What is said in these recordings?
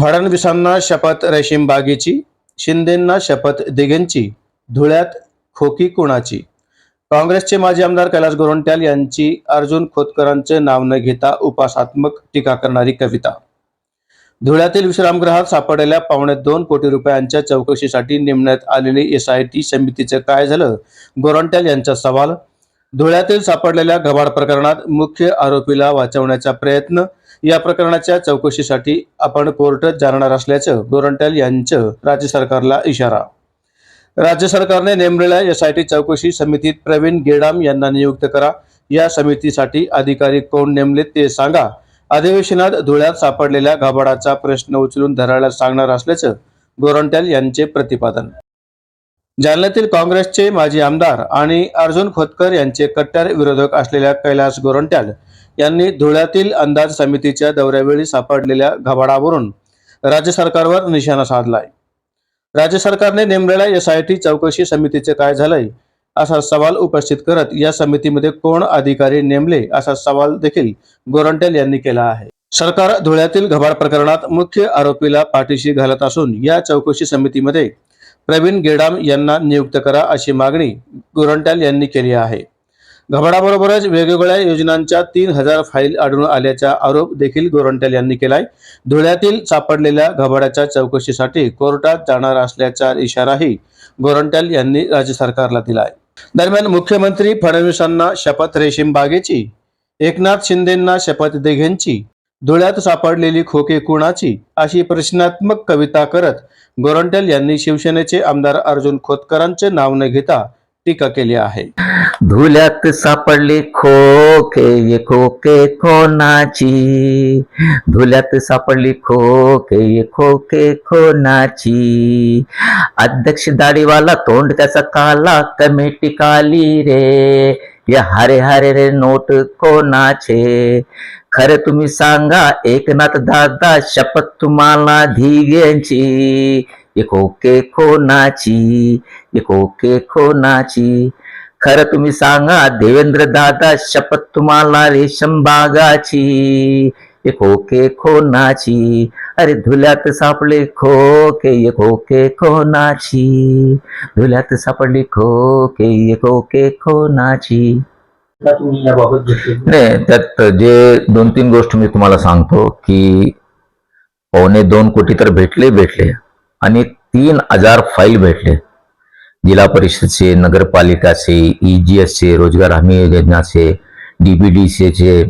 फडणवीसांना शपथ रेशीमबागेची शिंदेंना शपथ दिघेंची धुळ्यात खोकी कुणाची? काँग्रेसचे माजी आमदार कैलास गोरंट्याल यांची अर्जुन खोतकरांचे नाव न घेता उपासात्मक टीका करणारी कविता. धुळ्यातील विश्रामगृहात सापडलेल्या पावणे दोन कोटी रुपयांच्या चौकशीसाठी नेमण्यात आलेली एस आय टी समितीचं काय झालं? गोरंट्याल यांचा सवाल धुळ्यातील सापडलेल्या घबाड प्रकरणात मुख्य आरोपीला वाचवण्याचा प्रयत्न. या प्रकरणाच्या चौकशीसाठी आपण कोर्टात जाणार असल्याचं गोरंट्याल यांचं राज्य सरकारला इशारा. राज्य सरकारने नेमलेल्या एस आय टी चौकशी समितीत प्रवीण गेडाम यांना नियुक्त करा. या समितीसाठी अधिकारी कोण नेमले ते सांगा. अधिवेशनात धुळ्यात सापडलेल्या घाबाडाचा प्रश्न उचलून धरायला सांगणार असल्याचं गोरंट्याल यांचे प्रतिपादन. जालन्यातील काँग्रेसचे माजी आमदार आणि अर्जुन खोतकर यांचे कट्टर विरोधक असलेल्या कैलास गोरंट्याल यांनी धुळ्यातील अंदाज समितीच्या दौऱ्यावेळी सापडलेल्या घबाडावरून राज्य सरकारवर निशाणा साधलाय. राज्य सरकारने नेमलेल्या एस आय टी चौकशी समितीचे काय झालंय असा सवाल उपस्थित करत या समितीमध्ये कोण अधिकारी नेमले असा सवाल देखील गोरंट्याल यांनी केला आहे. सरकार धुळ्यातील घबाड प्रकरणात मुख्य आरोपीला पाठीशी घालत असून या चौकशी समितीमध्ये प्रवीण गेडाम यांना नियुक्त करा अशी मागणी गोरंट्याल यांनी केली आहे. घबडाबरोबरच वेगवेगळ्या योजनांच्या तीन हजार फाईल आढळून आल्याचा आरोप देखील गोरंट्याल यांनी केलाय. धुळ्यातील सापडलेल्या घबड्याच्या चौकशीसाठी कोर्टात जाणार असल्याचा इशाराही गोरंट्याल यांनी राज्य सरकारला दिलाय. दरम्यान मुख्यमंत्री फडणवीसांना शपथ रेशीम बागेची एकनाथ शिंदेंना शपथ देघेंची धुळ्यात सापडलेली खोके कुणाची अशी प्रश्नात्मक कविता करत गोरंट्याल यांनी शिवसेनेचे आमदार अर्जुन खोतकरांचे नाव न घेता टीका केली आहे. धुल्यात सापडली खोके ये खोके कोणाची धुल्यात सापडली खोके ये खोके कोणाची अध्यक्ष दाढीवाला तोंड त्याचा काला कमिटी काली रे. या हरे हरे रे नोट कोणाचे. खरे तुम्ही सांगा एकनाथ दादा शपथ तुम्हाला धिग्यांची एक ओके खोनाची एक ओके खोनाची. खरं तुम्ही सांगा देवेंद्र दादा शपथ तुम्हाला रेशम बागाची. एक ओके अरे धुल्यात सापडले खोके एक ओके खोनाची. धुल्यात सापडली खोके एक ओके कोणाची तुम्ही याबाबत नाही? त्यात जे दोन तीन गोष्ट मी तुम्हाला सांगतो की पावणे दोन कोटी तर भेटले भेटले. आणि तीन हजार फाईल भेटले. जिल्हा परिषदचे नगरपालिकाचे ईजीएसचे रोजगार हमी योजनाचे डीबीडीसीचे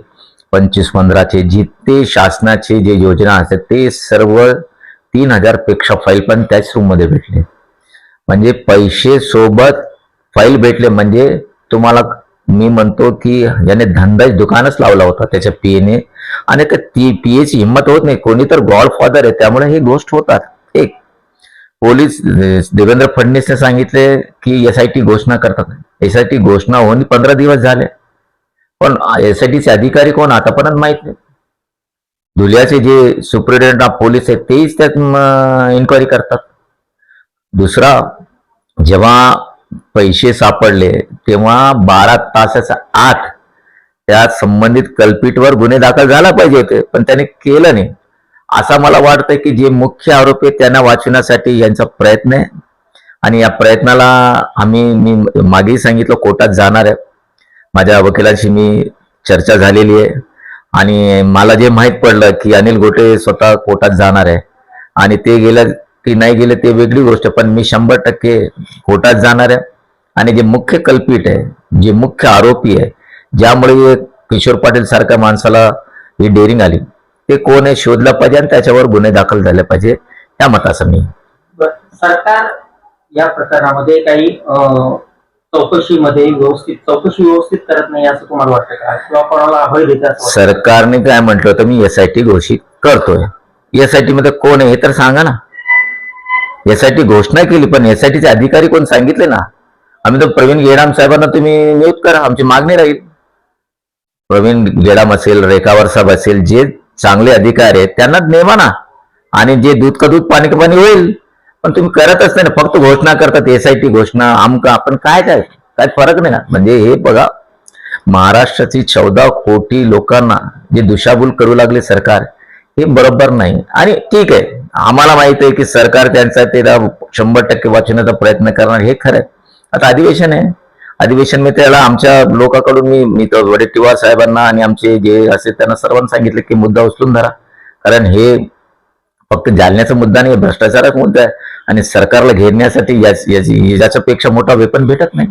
पंचवीस पंधराचे जिथे शासनाचे जे योजना असतात ते सर्व तीन हजारपेक्षा फाईल पण त्याच रूममध्ये भेटले. म्हणजे पैसे सोबत फाईल भेटले म्हणजे तुम्हाला मी म्हणतो की याने धंदाच दुकानच लावला होता त्याच्या पीएने आणि त्या ती पीएची हिंमत होत नाही. कोणी तर गॉड फादर आहे त्यामुळे हे गोष्ट होतात. एक पोलीस देवेंद्र फडणवीसने सांगितले की एस आय टी घोषणा करतात. एस आय टी घोषणा होऊन पंधरा दिवस झाले. पण एस आय टीचे अधिकारी कोण आतापर्यंत माहीत नाही. धुल्याचे जे सुप्रिटेंडंट ऑफ पोलीस आहेत तेच त्यात इन्क्वायरी करतात. दुसरा जेव्हा पैसे सापडले तेव्हा बारा तासाच्या आत त्या संबंधित कल्पितवर गुन्हे दाखल झाला पाहिजे होते पण त्याने केलं नाही. असा मला वाटतं की जे मुख्य आरोपी त्यांना वाचवण्यासाठी यांचा प्रयत्न आहे. आणि या प्रयत्नाला आम्ही मी मागेही सांगितलं कोर्टात जाणार आहे. माझ्या वकिलांशी मी चर्चा झालेली आहे. आणि मला जे माहीत पडलं की अनिल गोटे स्वतः कोर्टात जाणार आहे. आणि ते गेलं की नाही गेले ते वेगळी गोष्ट पण मी शंभर टक्के कोर्टात जाणार आहे. आणि जे मुख्य कल्पित आहे जे मुख्य आरोपी आहे ज्यामुळे किशोर पाटील सारख्या माणसाला ही डेअरिंग आली ते कोण आहे शोधलं पाहिजे आणि त्याच्यावर गुन्हे दाखल झाले पाहिजे त्या मताचं मी सरकार या प्रकरणामध्ये काही चौकशीमध्ये व्यवस्थित चौकशी व्यवस्थित करत नाही असं तुम्हाला वाटतं का? किंवा कोणाला अभय देत असं वाटतं? सरकारने काय म्हटलं होतं मी एस आय टी घोषित करतोय. एस आय टी मध्ये कोण आहे हे तर सांगा ना. एस आय टी घोषणा केली पण एस आय अधिकारी कोण सांगितले ना? आम्ही तर प्रवीण गेडाम साहेबांना तुम्ही नियुक्त करा आमची मागणी राहील. प्रवीण गेडाम असेल रेखावर साहेब असेल जे चांगले अधिकारी आहेत त्यांना नेमा ना. आणि जे दूध का दूध पाणी का पाणी होईल पण तुम्ही करतच नाही ना फक्त घोषणा करतात एस आय टी घोषणा आमका आपण काय काय काय फरक नाही ना. म्हणजे हे बघा महाराष्ट्राची चौदा कोटी लोकांना जे दुशाबूल करू लागले सरकार हे बरोबर नाही. आणि ठीक आहे आम्हाला माहीत आहे की सरकार त्यांचा त्याला शंभर टक्के वाचवण्याचा प्रयत्न करणार हे खरं आहे. आता अधिवेशन आहे. अधिवेशन मी त्याला आमच्या लोकांकडून मी मी तर वडेट्टीवार साहेबांना आणि आमचे जे असे त्यांना सर्वांना सांगितले की मुद्दा उचलून धरा. कारण हे फक्त जालण्याचा मुद्दा नाही भ्रष्टाचाराचा मुद्दा आहे. आणि सरकारला घेरण्यासाठी याच्यापेक्षा मोठा वेपन भेटत नाही.